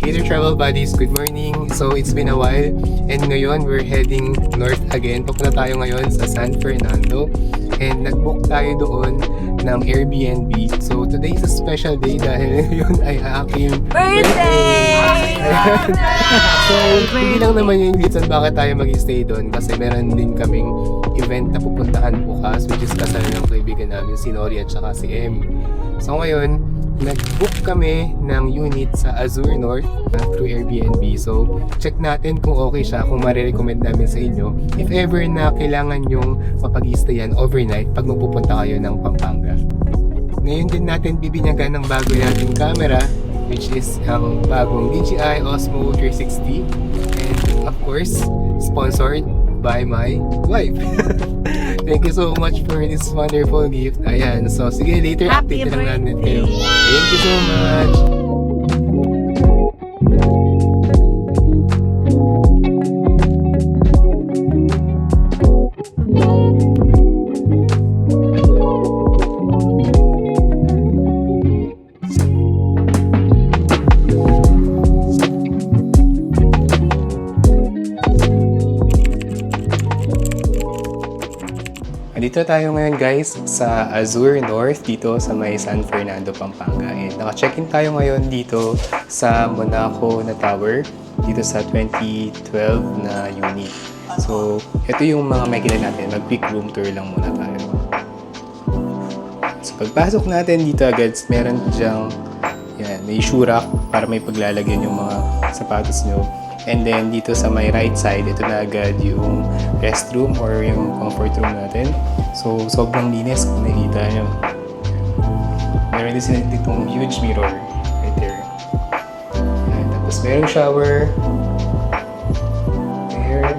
Hey there travel buddies, good morning. So it's been a while and ngayon we're heading north again. Pupunta tayo ngayon sa San Fernando and nag-book tayo doon ng Airbnb. So today is a special day dahil yun ay aking Birthday! so hindi lang naman yung reason bakit tayo mag-stay doon kasi meron din kaming event na pupuntahan bukas which is kasal ng kaibigan namin si Nori at saka si M. So ngayon, nag-book kami ng unit sa Azure North uh, through Airbnb. So, check natin kung okay siya, kung marirecommend namin sa inyo. If ever na kailangan yung mapag-stayan overnight pag magpupunta kayo ng Pampanga. Ngayon din natin bibinyagan ng bago nating camera which is ang bagong DJI Osmo 360 and of course, sponsored by my wife. Thank you so much for this wonderful gift. Ayan, so sige, later Happy update na lang natin birthday! kayo. Thank you so much! Andito tayo ngayon guys sa Azure North dito sa may San Fernando, Pampanga. And naka-check-in tayo ngayon dito sa Monaco na tower dito sa 2012 na unit. So, ito yung mga makikita natin. Mag-quick room tour lang muna tayo. So, pagpasok natin dito agad, meron diyang yan, may shoe rack para may paglalagyan yung mga sapatos nyo. And then dito sa my right side, ito na agad yung restroom or yung comfort room natin. So sobrang linis kung nakikita nyo. Meron din sila ditong huge mirror right there. Ayan, tapos merong shower. There.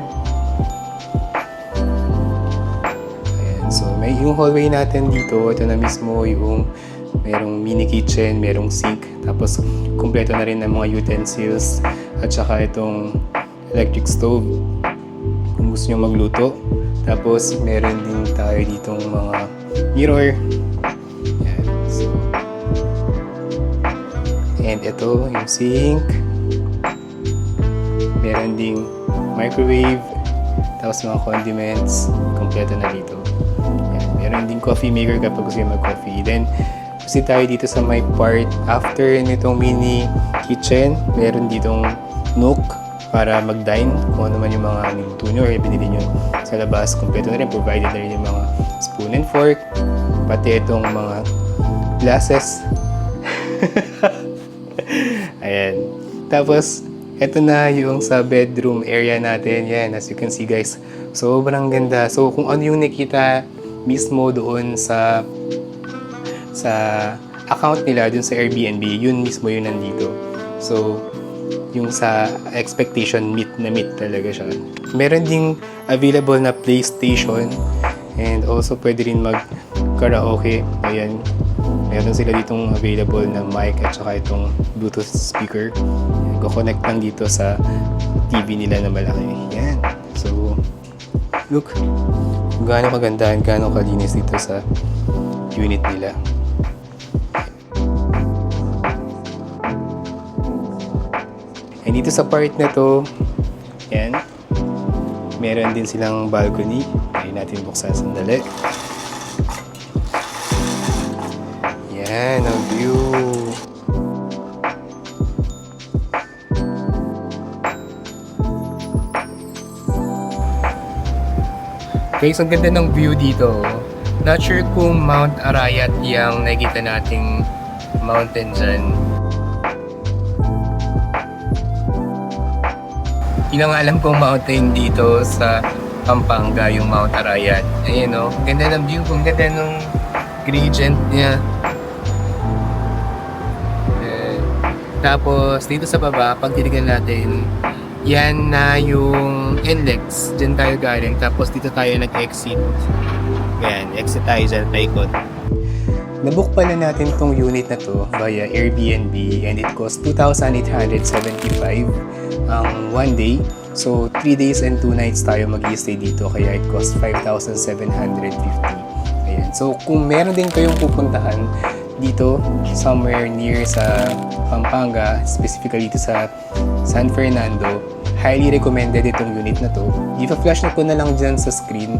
Ayan, so may yung hallway natin dito, ito na mismo yung merong mini kitchen, merong sink, tapos kumpleto na rin ng mga utensils at saka itong electric stove kung gusto nyo magluto. Tapos meron din tayo ditong mga mirror. And ito yung sink. Meron ding microwave. Tapos mga condiments. Kompleto na dito. Yan. Meron ding coffee maker kapag gusto nyo mag-coffee. Then, kasi tayo dito sa may part after nitong mini kitchen, meron ditong nook para mag-dine kung ano man yung mga niluto nyo or binili nyo sa labas. Kompleto na rin, provided na rin yung mga spoon and fork, pati itong mga glasses. Ayan. Tapos, ito na yung sa bedroom area natin. Yan, as you can see guys, sobrang ganda. So, kung ano yung nakita mismo doon sa sa account nila dun sa Airbnb, yun mismo yun nandito. So, yung sa expectation, meet na meet talaga siya. Meron ding available na PlayStation and also pwede rin mag karaoke. Ayan. Meron sila ditong available na mic at saka itong Bluetooth speaker. Go-connect lang dito sa TV nila na malaki. Yan. So, look. Gaano maganda, gaano kalinis dito sa unit nila. And dito sa part na to, yan, meron din silang balcony. Kaya natin buksan sandali. Yan, ang view. Guys, ang ganda ng view dito. Not sure kung Mount Arayat yung nakikita nating mountain dyan. Yun ang alam kong mountain dito sa Pampanga, yung Mount Arayat. Ayan o, ganda ng view, kung ganda ng gradient niya. Eh, tapos, dito sa baba, pag tinignan natin, yan na yung NLEX. Diyan tayo galing. Tapos dito tayo nag-exit. Yan, exit tayo dyan, paikot. Nabook pala natin tong unit na to via Airbnb and it cost 2,875 ang one day. So, 3 days and 2 nights tayo mag stay dito kaya it cost 5,750. Ayan. So, kung meron din kayong pupuntahan dito, somewhere near sa Pampanga, specifically dito sa San Fernando, highly recommended itong unit na to. Ipa-flash na ko na lang dyan sa screen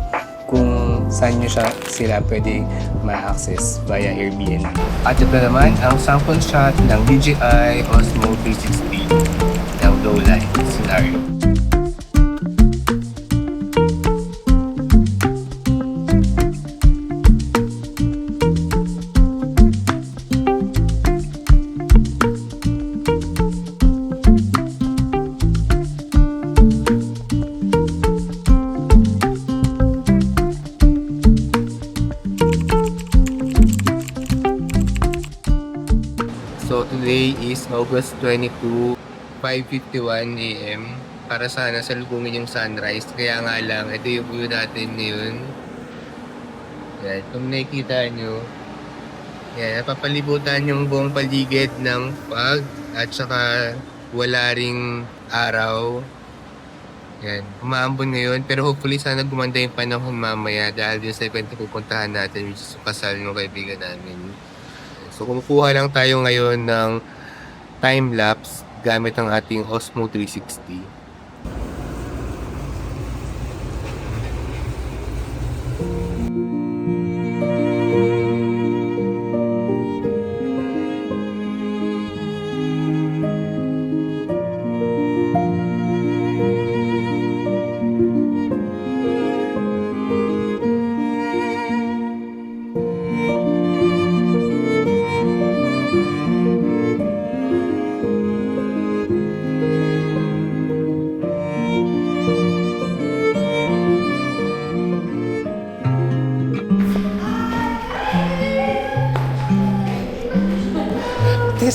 saan nyo siya sila pwede ma-access via Airbnb. At ito naman ang sample shot ng DJI Osmo 360 ng low light scenario. August 22, 5.51 a.m. Para sana salubungin yung sunrise. Kaya nga lang, ito yung view natin ngayon. Yan, kung nakikita nyo, yan, napapalibutan yung buong paligid ng fog at saka wala ring araw. Yan, umaambon ngayon pero hopefully sana gumanda yung panahon mamaya dahil din sa event pupuntahan natin which is kasal ng kaibigan namin. So kumukuha lang tayo ngayon ng time-lapse gamit ang ating Osmo 360.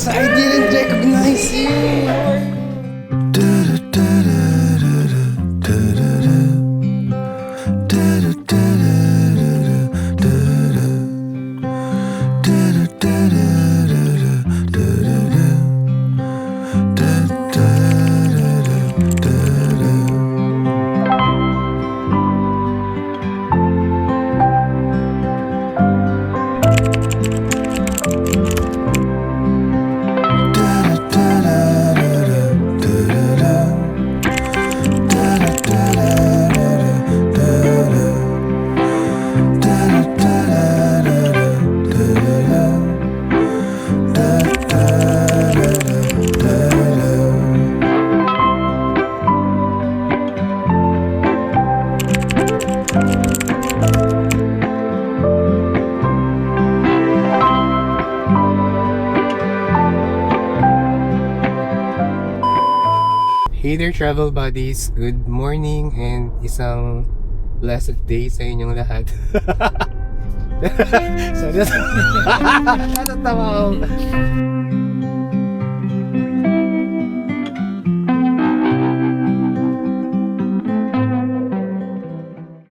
I didn't recognize you! Hey there travel buddies, good morning and isang blessed day sa inyong lahat. Sorry, natatawa ako.